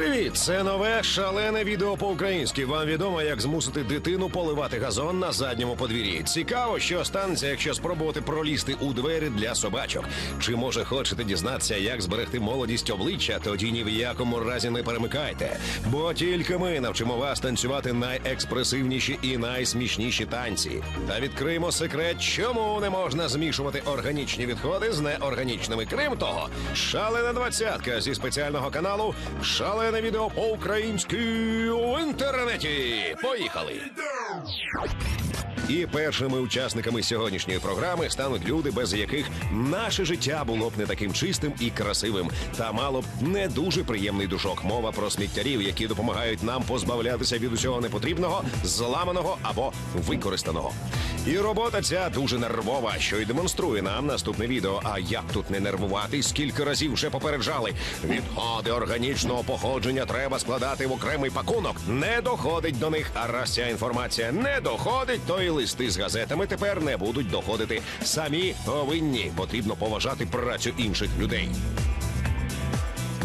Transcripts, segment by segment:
Привіт! Це нове шалене відео по-українськи. Вам відомо, як змусити дитину поливати газон на задньому подвір'ї. Цікаво, що станеться, якщо спробувати пролізти у двері для собачок. Чи може хочете дізнатися, як зберегти молодість обличчя? Тоді ні в якому разі не перемикайте. Бо тільки ми навчимо вас танцювати найекспресивніші і найсмішніші танці. Та відкриємо секрет, чому не можна змішувати органічні відходи з неорганічними. Крім того, шалена двадцятка зі спеціального каналу Шалене відео по-українськи в інтернеті. Поїхали! І першими учасниками сьогоднішньої програми стануть люди, без яких наше життя було б не таким чистим і красивим, та мало б не дуже приємний душок. Мова про сміттярів, які допомагають нам позбавлятися від усього непотрібного, зламаного або використаного. І робота ця дуже нервова, що й демонструє нам наступне відео. А як тут не нервувати? Скільки разів вже попереджали? Відходи органічного походження треба складати в окремий пакунок. Не доходить до них. А раз ця інформація не доходить, то і листи з газетами тепер не будуть доходити. Самі повинні потрібно поважати працю інших людей.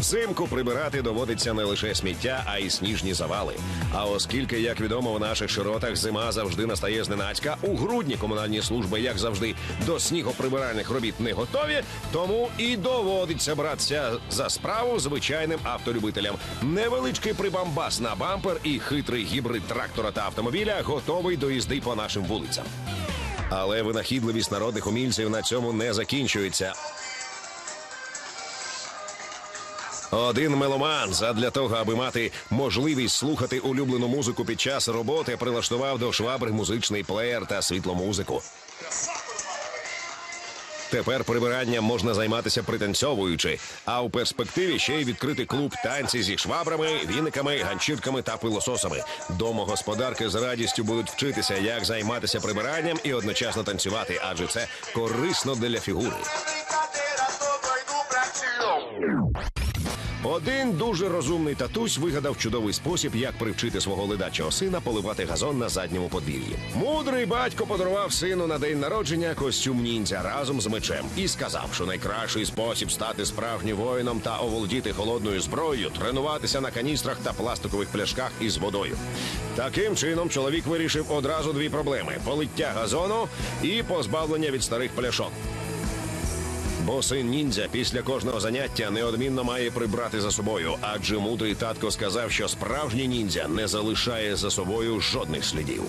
Взимку прибирати доводиться не лише сміття, а й сніжні завали. А оскільки, як відомо, в наших широтах зима завжди настає зненацька, у грудні комунальні служби, як завжди, до снігоприбиральних робіт не готові, тому і доводиться братися за справу звичайним автолюбителям. Невеличкий прибамбас на бампер і хитрий гібрид трактора та автомобіля готовий до їзди по нашим вулицям. Але винахідливість народних умільців на цьому не закінчується. Один меломан задля того, аби мати можливість слухати улюблену музику під час роботи, прилаштував до швабри музичний плеєр та світломузику. Тепер прибиранням можна займатися пританцьовуючи, а у перспективі ще й відкрити клуб танці зі швабрами, віниками, ганчірками та пилососами. Домогосподарки з радістю будуть вчитися, як займатися прибиранням і одночасно танцювати, адже це корисно для фігури. Один дуже розумний татусь вигадав чудовий спосіб, як привчити свого ледачого сина поливати газон на задньому подвір'ї. Мудрий батько подарував сину на день народження костюм ніндзя разом з мечем і сказав, що найкращий спосіб стати справжнім воїном та оволодіти холодною зброєю тренуватися на каністрах та пластикових пляшках із водою. Таким чином чоловік вирішив одразу дві проблеми: полиття газону і позбавлення від старих пляшок. Бо син ніндзя після кожного заняття неодмінно має прибрати за собою, адже мудрий татко сказав, що справжній ніндзя не залишає за собою жодних слідів.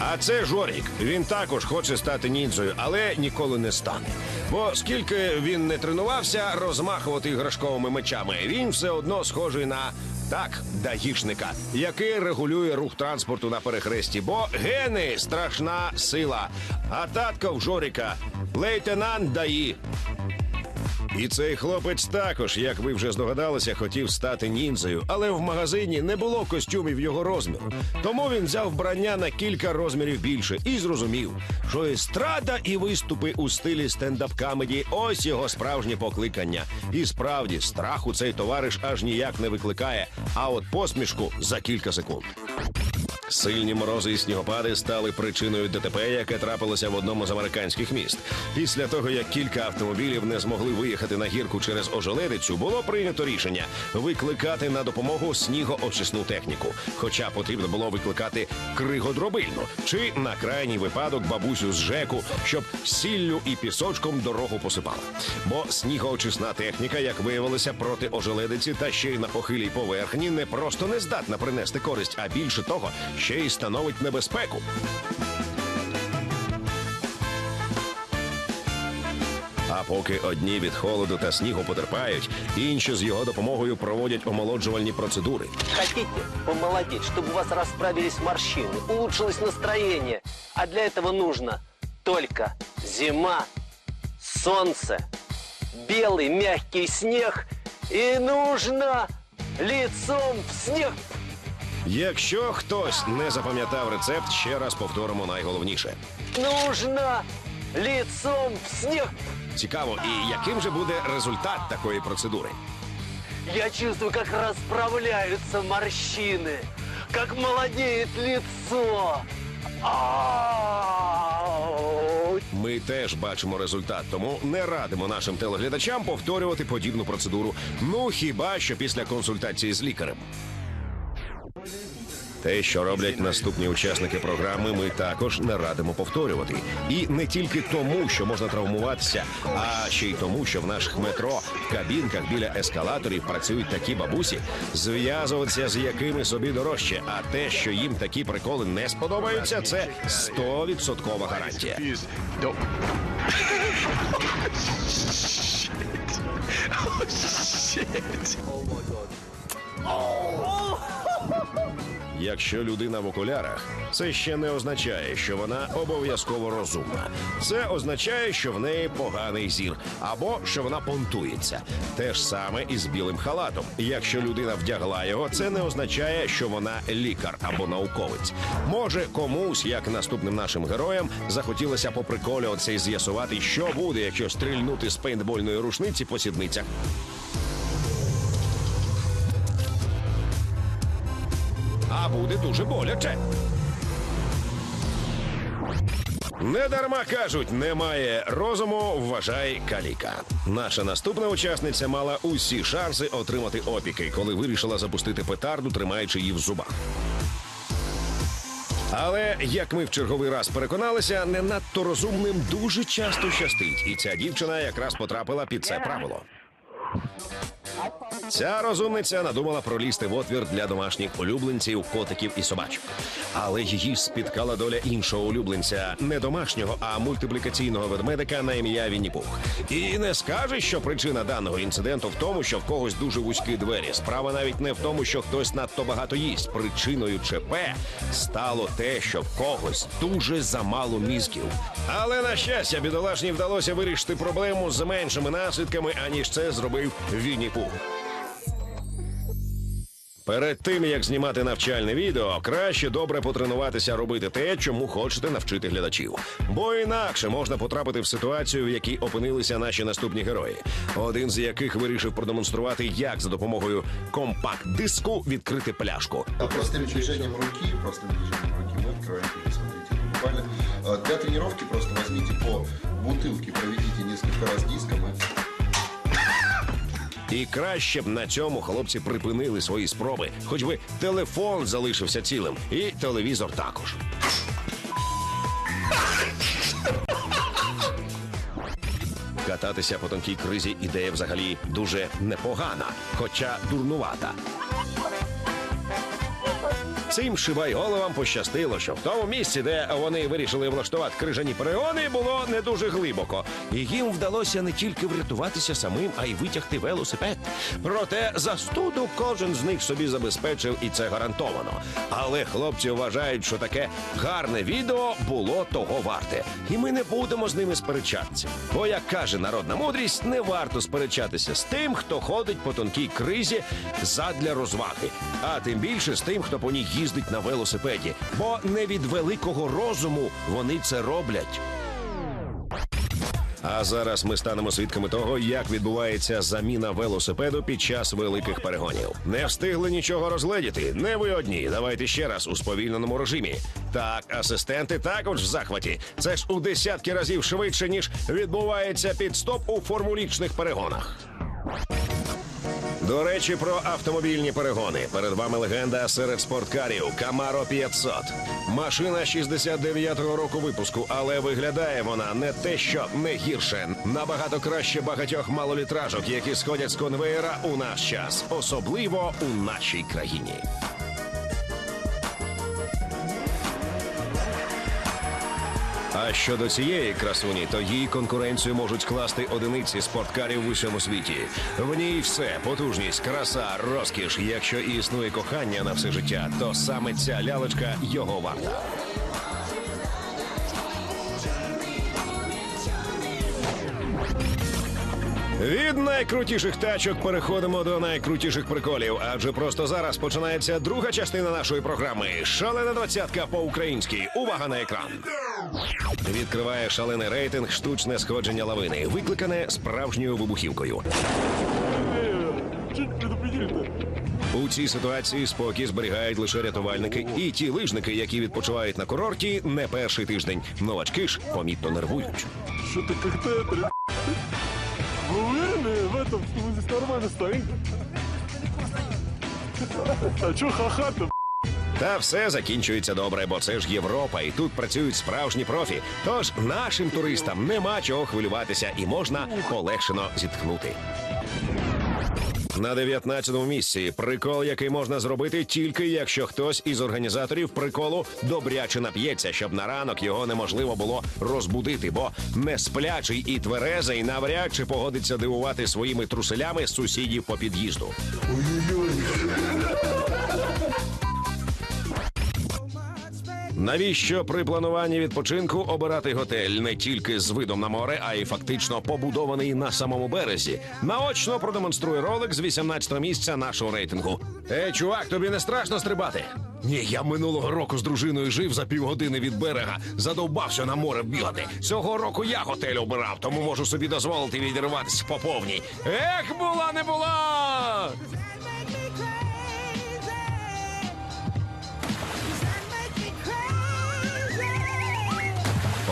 А це Жорік. Він також хоче стати ніндзою, але ніколи не стане. Бо скільки він не тренувався розмахувати іграшковими мечами, він все одно схожий на так, даїшника, який регулює рух транспорту на перехресті. Бо гени страшна сила. А татка в Жоріка лейтенант даї. І цей хлопець також, як ви вже здогадалися, хотів стати ніндзею, але в магазині не було костюмів його розміру. Тому він взяв вбрання на кілька розмірів більше і зрозумів, що естрада і виступи у стилі стендап-камеді – ось його справжнє покликання. І справді страху цей товариш аж ніяк не викликає, а от посмішку за кілька секунд. Сильні морози і снігопади стали причиною ДТП, яке трапилося в одному з американських міст. Після того, як кілька автомобілів не змогли виїхати на гірку через ожеледицю, було прийнято рішення викликати на допомогу снігоочисну техніку. Хоча потрібно було викликати кригодробильну чи на крайній випадок бабусю з ЖЕКу, щоб сіллю і пісочком дорогу посипала. Бо снігоочисна техніка, як виявилося, проти ожеледиці та ще й на похилій поверхні не просто не здатна принести користь, а більше того, ще й становить небезпеку. А поки одні від холоду та снігу потерпають, інші з його допомогою проводять омолоджувальні процедури. Хотите помолодеть, чтобы у вас расправились морщины, улучшилось настроение. А для этого нужно только зима, солнце, белый мягкий снег и нужно лицом в снег. Якщо хтось не запам'ятав рецепт, ще раз повторимо найголовніше. Нужно лицом в снег. Цікаво, і яким же буде результат такої процедури? Я чувствую, как расправляются морщины, как молодеет лицо. Ау! Ми теж бачимо результат, тому не радимо нашим телеглядачам повторювати подібну процедуру. Ну хіба що після консультації з лікарем. Те, що роблять наступні учасники програми, ми також не радимо повторювати. І не тільки тому, що можна травмуватися, а ще й тому, що в наших метро в кабінках біля ескалаторів працюють такі бабусі, зв'язуватися з якими собі дорожче. А те, що їм такі приколи не сподобаються, це 100% гарантія. Is dope. oh shit. Якщо людина в окулярах, це ще не означає, що вона обов'язково розумна. Це означає, що в неї поганий зір або що вона понтується. Те ж саме і з білим халатом. Якщо людина вдягла його, це не означає, що вона лікар або науковець. Може, комусь, як наступним нашим героям, захотілося поприколюватися і з'ясувати, що буде, якщо стрільнути з пейнтбольної рушниці по сідницях. Буде дуже боляче. Недарма кажуть, немає розуму, вважай каліка. Наша наступна учасниця мала усі шанси отримати опіки, коли вирішила запустити петарду, тримаючи її в зубах. Але як ми в черговий раз переконалися, не надто розумним дуже часто щастить, і ця дівчина якраз потрапила під це правило. Ця розумниця надумала пролізти в отвір для домашніх улюбленців, котиків і собачок. Але її спіткала доля іншого улюбленця, не домашнього, а мультиплікаційного ведмедика на ім'я Вінні-Пух. І не скаже, що причина даного інциденту в тому, що в когось дуже вузькі двері. Справа навіть не в тому, що хтось надто багато їсть. Причиною ЧП стало те, що в когось дуже замало мізків. Але на щастя, бідолашні вдалося вирішити проблему з меншими наслідками, аніж це зробив Вінні-Пух. Перед тим як знімати навчальне відео, краще добре потренуватися робити те, чому хочете навчити глядачів. Бо інакше можна потрапити в ситуацію, в якій опинилися наші наступні герої. Один з яких вирішив продемонструвати, як за допомогою компакт-диску відкрити пляшку. А Простым движением руки, простым движением руки мы открываем книги, смотрите. ну, Буквально э, для тренировки просто возьмите по бутылке, проведите несколько раз диском и І краще б на цьому хлопці припинили свої спроби, хоч би телефон залишився цілим, і телевізор також. Кататися по тонкій кризі ідея взагалі дуже непогана, хоча дурнувата. Цим шибайголовам пощастило, що в тому місці, де вони вирішили влаштувати крижані перегони, було не дуже глибоко. І їм вдалося не тільки врятуватися самим, а й витягти велосипед. Проте застуду кожен з них собі забезпечив, і це гарантовано. Але хлопці вважають, що таке гарне відео було того варте. І ми не будемо з ними сперечатися. Бо, як каже народна мудрість, не варто сперечатися з тим, хто ходить по тонкій кризі задля розваги, а тим більше з тим, хто по ній їздить на велосипеді. Бо не від великого розуму вони це роблять. А зараз ми станемо свідками того, як відбувається заміна велосипеду під час великих перегонів. Не встигли нічого розгледіти. Не ви одні. Давайте ще раз у сповільненому режимі. Так, асистенти також в захваті. Це ж у десятки разів швидше, ніж відбувається підстоп у формулічних перегонах. До речі, про автомобільні перегони. Перед вами легенда серед спорткарів Camaro 500. Машина 69-го року випуску, але виглядає вона не те, що не гірше. Набагато краще багатьох малолітражок, які сходять з конвеєра у наш час, особливо у нашій країні. Щодо цієї красуні, то їй конкуренцію можуть скласти одиниці спорткарів в усьому світі. В ній все потужність, краса, розкіш. Якщо існує кохання на все життя, то саме ця лялечка його варта. Від найкрутіших тачок переходимо до найкрутіших приколів, адже просто зараз починається друга частина нашої програми Шалена двадцятка по-українськи. Увага на екран. Відкриває шалений рейтинг штучне сходження лавини, викликане справжньою вибухівкою. У цій ситуації спокій зберігають лише рятувальники і ті лижники, які відпочивають на курорті не перший тиждень. Новачки ж помітно нервують. Как-то это... ребят, Вы уверены в этом, что мы здесь нормально стоим? А чё ха-ха-то? Та все закінчується добре, бо це ж Європа, і тут працюють справжні профі. Тож нашим туристам нема чого хвилюватися і можна полегшено зітхнути. На 19-му місці прикол, який можна зробити тільки якщо хтось із організаторів приколу добряче нап'ється, щоб на ранок його неможливо було розбудити, бо несплячий і тверезий навряд чи погодиться дивувати своїми труселями сусідів по під'їзду. Навіщо при плануванні відпочинку обирати готель не тільки з видом на море, а й фактично побудований на самому березі? Наочно продемонструє ролик з 18-го місця нашого рейтингу. Ей, чувак, тобі не страшно стрибати? Ні, я минулого року з дружиною жив за півгодини від берега, задовбався на море бігати. Цього року я готель обирав, тому можу собі дозволити відірватися по повній. Ех, була не була!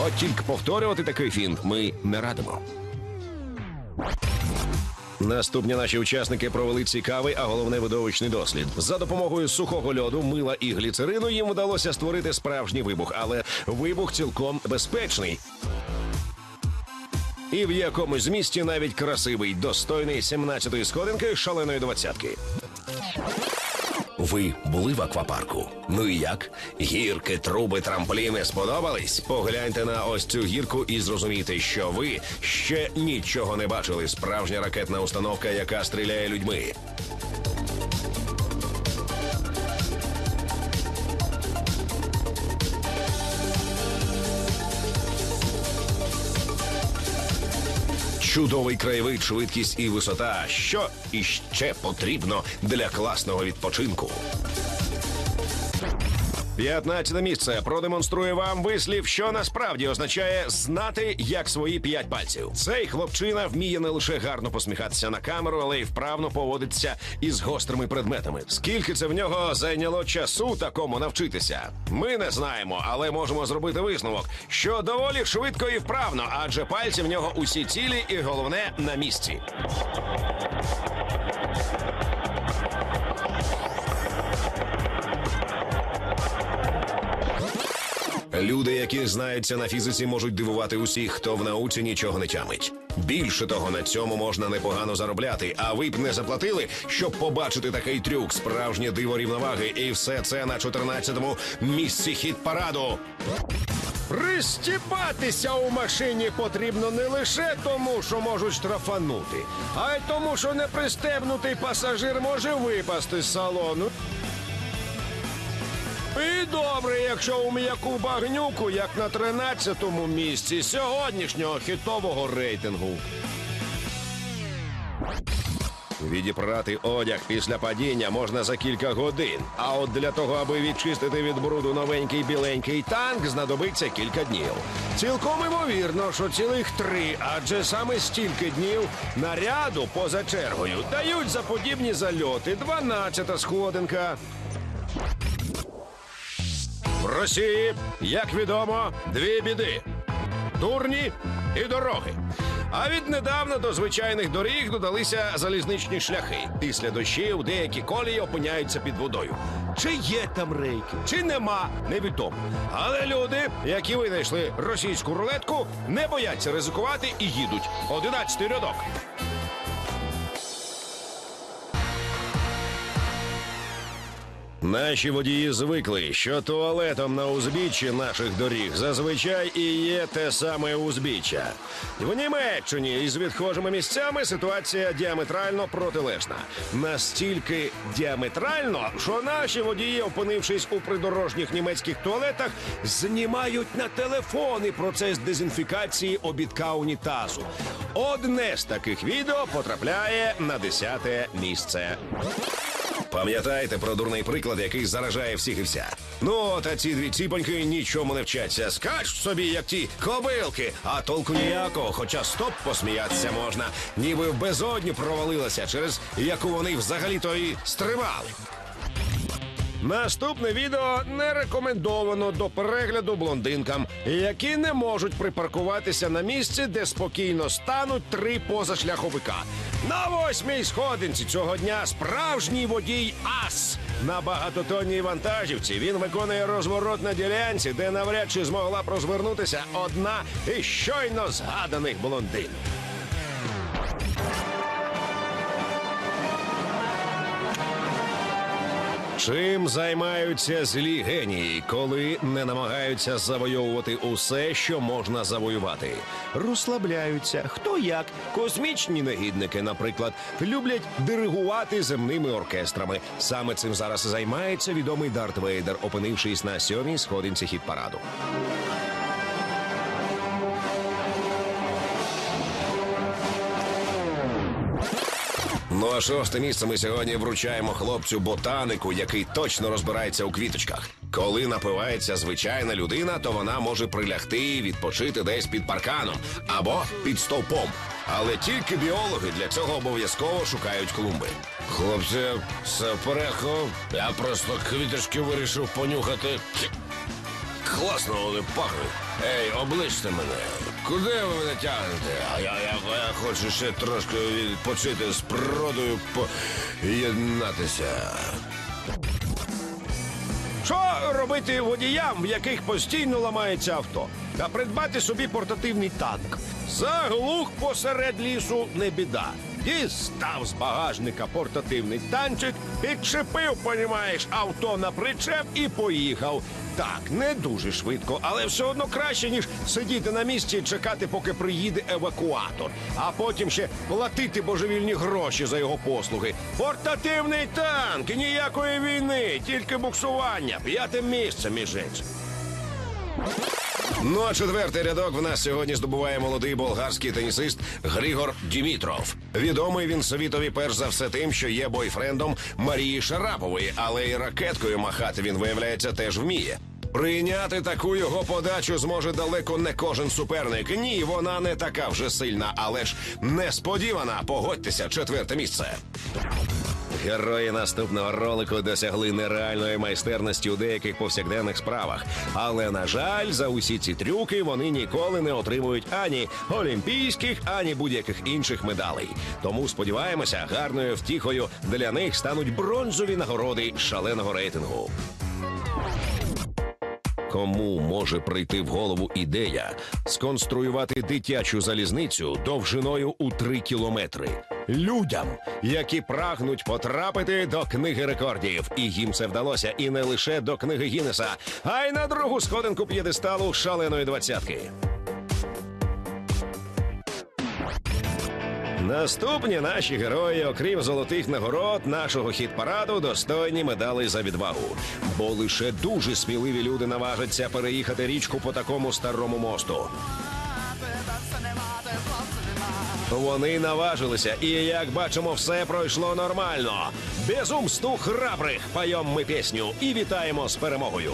От тільки повторювати такий фінт ми не радимо. Наступні наші учасники провели цікавий, а головне видовищний дослід. За допомогою сухого льоду, мила і гліцерину їм вдалося створити справжній вибух, але вибух цілком безпечний. І в якомусь змісті навіть красивий, достойний 17-ї сходинки шаленої двадцятки. Ви були в аквапарку? Ну і як? Гірки, труби, трампліни сподобались? Погляньте на ось цю гірку і зрозумійте, що ви ще нічого не бачили. Справжня ракетна установка, яка стріляє людьми. Чудовий краєвид, швидкість і висота. Що іще потрібно для класного відпочинку? 15 місце продемонструє вам вислів, що насправді означає знати як свої п'ять пальців. Цей хлопчина вміє не лише гарно посміхатися на камеру, але й вправно поводиться із гострими предметами. Скільки це в нього зайняло часу такому навчитися? Ми не знаємо, але можемо зробити висновок, що доволі швидко і вправно, адже пальці в нього усі цілі, і головне на місці. Люди, які знаються на фізиці, можуть дивувати усіх, хто в науці нічого не тямить. Більше того, на цьому можна непогано заробляти. А ви б не заплатили, щоб побачити такий трюк, справжнє диво рівноваги, і все це на 14-му місці хіт параду. Пристібатися у машині потрібно не лише тому, що можуть штрафанути, а й тому, що непристебнутий пасажир може випасти з салону. І добре, якщо у м'яку багнюку, як на 13-му місці сьогоднішнього хітового рейтингу. Відіпрати одяг після падіння можна за кілька годин. А от для того, аби відчистити від бруду новенький біленький танк, знадобиться кілька днів. Цілком імовірно, що цілих три, адже саме стільки днів наряду поза чергою дають за подібні зальоти 12-та сходинка. Росії, як відомо, дві біди: дурні і дороги. А віднедавна до звичайних доріг додалися залізничні шляхи. Після дощів деякі колії опиняються під водою. Чи є там рейки, чи нема, невідомо. Але люди, які винайшли російську рулетку, не бояться ризикувати і їдуть. Одинадцятий рядок. Наші водії звикли, що туалетом на узбіччі наших доріг зазвичай і є те саме узбіччя. В Німеччині із відхожими місцями ситуація діаметрально протилежна. Настільки діаметрально, що наші водії, опинившись у придорожніх німецьких туалетах, знімають на телефони процес дезінфікації обідка унітазу. Одне з таких відео потрапляє на десяте місце. Пам'ятаєте про дурний приклад, який заражає всіх і вся. Ну, та ці дві ціпоньки нічому не вчаться. Скач собі, як ті кобилки, а толку ніякого, хоча стоп посміятися можна, ніби в безодню провалилася, через яку вони взагалі-то і стривали. Наступне відео не рекомендовано до перегляду блондинкам, які не можуть припаркуватися на місці, де спокійно стануть три позашляховика. На восьмій сходинці цього дня справжній водій ас. На багатотонній вантажівці він виконує розворот на ділянці, де навряд чи змогла б розвернутися одна із щойно згаданих блондин. Чим займаються злі генії, коли не намагаються завойовувати усе, що можна завоювати? Розслабляються. Хто як? Космічні негідники, наприклад, люблять диригувати земними оркестрами. Саме цим зараз займається відомий Дарт Вейдер, опинившись на сьомій сходинці хіт параду. Ну а шосте місце ми сьогодні вручаємо хлопцю ботанику, який точно розбирається у квіточках. Коли напивається звичайна людина, то вона може прилягти і відпочити десь під парканом або під стовпом. Але тільки біологи для цього обов'язково шукають клумби. Хлопці, все порядку. Я просто квіточки вирішив понюхати. Класно вони пахнуть. Ей, обличте мене. Куди ви мене тягнете? А я, я, я хочу ще трошки відпочити з природою, поєднатися. Що робити водіям, в яких постійно ламається авто? Та придбати собі портативний танк. Заглух посеред лісу не біда. Дістав з багажника портативний танчик, підчепив, понімаєш, авто на причеп і поїхав. Так, не дуже швидко, але все одно краще, ніж сидіти на місці і чекати, поки приїде евакуатор, а потім ще платити божевільні гроші за його послуги. Портативний танк, ніякої війни, тільки буксування, п'яте місце між іншим. Ну а четвертий рядок в нас сьогодні здобуває молодий болгарський тенісист Григор Дімітров. Відомий він світові перш за все тим, що є бойфрендом Марії Шарапової, але і ракеткою махати він виявляється теж вміє. Прийняти таку його подачу зможе далеко не кожен суперник. Ні, вона не така вже сильна, але ж несподівана. Погодьтеся, четверте місце. Герої наступного ролику досягли нереальної майстерності у деяких повсякденних справах. Але на жаль, за усі ці трюки вони ніколи не отримують ані олімпійських, ані будь-яких інших медалей. Тому сподіваємося, гарною втіхою для них стануть бронзові нагороди шаленого рейтингу. Кому може прийти в голову ідея сконструювати дитячу залізницю довжиною у 3 кілометри? Людям, які прагнуть потрапити до книги рекордів, і їм це вдалося і не лише до книги Гіннеса, а й на другу сходинку п'єдесталу шаленої двадцятки. Наступні наші герої, окрім золотих нагород нашого хіт-параду, достойні медалей за відвагу. Бо лише дуже сміливі люди наважаться переїхати річку по такому старому мосту. Вони наважилися, і як бачимо, все пройшло нормально. Безумству храбрих поєм ми пісню і вітаємо з перемогою.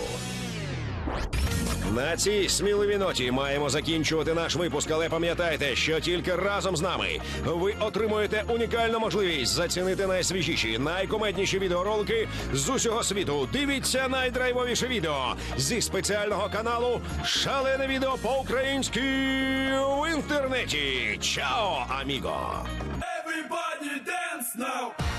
На цій сміливій ноті маємо закінчувати наш випуск, але пам'ятайте, що тільки разом з нами ви отримуєте унікальну можливість зацінити найсвіжіші, найкомедніші відеоролики з усього світу. Дивіться найдрайвовіше відео зі спеціального каналу Шалене відео по-українськи в інтернеті. Чао, аміго! Everybody dance now.